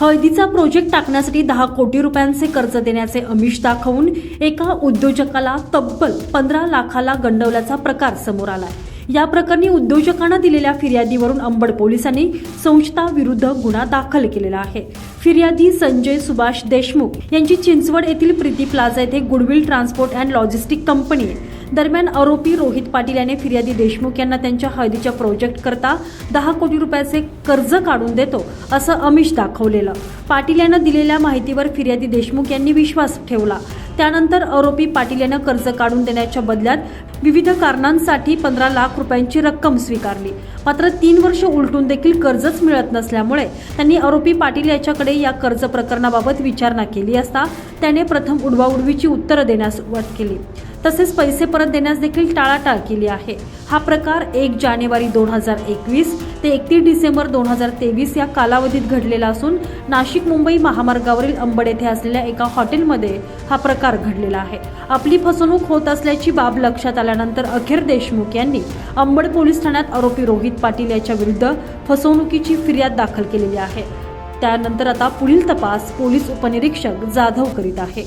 हळदीचा प्रोजेक्ट टाकण्यासाठी दहा कोटी रुपयांचे कर्ज देण्याचे अमिष दाखवून एका उद्योजकाला तब्बल पंधरा लाखाला गंडवल्याचा प्रकार समोर आलाय. या प्रकरणी उद्योजकांना दिलेल्या फिर्यादीवरून अंबड पोलिसांनी संस्था विरुद्ध गुन्हा दाखल केलेला आहे. फिर्यादी संजय सुभाष देशमुख यांची चिंचवड येथील प्रीती प्लाझा येथे Goodwill Transport and Logistic Company दरम्यान आरोपी रोहित पाटील याने फिर्यादी देशमुख यांना त्यांच्या हळदीच्या प्रोजेक्ट करता दहा कोटी रुपयाचे कर्ज काढून देतो असं अमिष दाखवलेलं. पाटील यांना दिलेल्या माहितीवर फिर्यादी देशमुख यांनी विश्वास ठेवला. त्यानंतर आरोपी पाटील यानं कर्ज काढून देण्याच्या बदल्यात विविध कारणांसाठी पंधरा लाख रुपयांची रक्कम स्वीकारली. मात्र तीन वर्ष उलटून देखील कर्जच मिळत नसल्यामुळे त्यांनी आरोपी पाटील याच्याकडे या कर्ज प्रकरणाबाबत विचारणा केली असता त्याने प्रथम उडवाउडवीची उत्तरं देण्यास सुरुवात केली. तसेच पैसे परत देण्यास देखील टाळाटाळ केली आहे. हा प्रकार एक जानेवारी दोन हजार एकवीस ते एकतीस डिसेंबर दोन हजार तेवीस या कालावधीत घडलेला असून नाशिक मुंबई महामार्गावरील अंबड येथे असलेल्या एका हॉटेलमध्ये हा प्रकार घडलेला आहे. आपली फसवणूक होत असल्याची बाब लक्षात आल्यानंतर अखेर देशमुख यांनी अंबड पोलीस ठाण्यात आरोपी रोहित पाटील याच्या विरुद्ध फसवणुकीची फिर्याद दाखल केलेली आहे. त्यानंतर आता पुढील तपास पोलीस उपनिरीक्षक जाधव करीत आहे.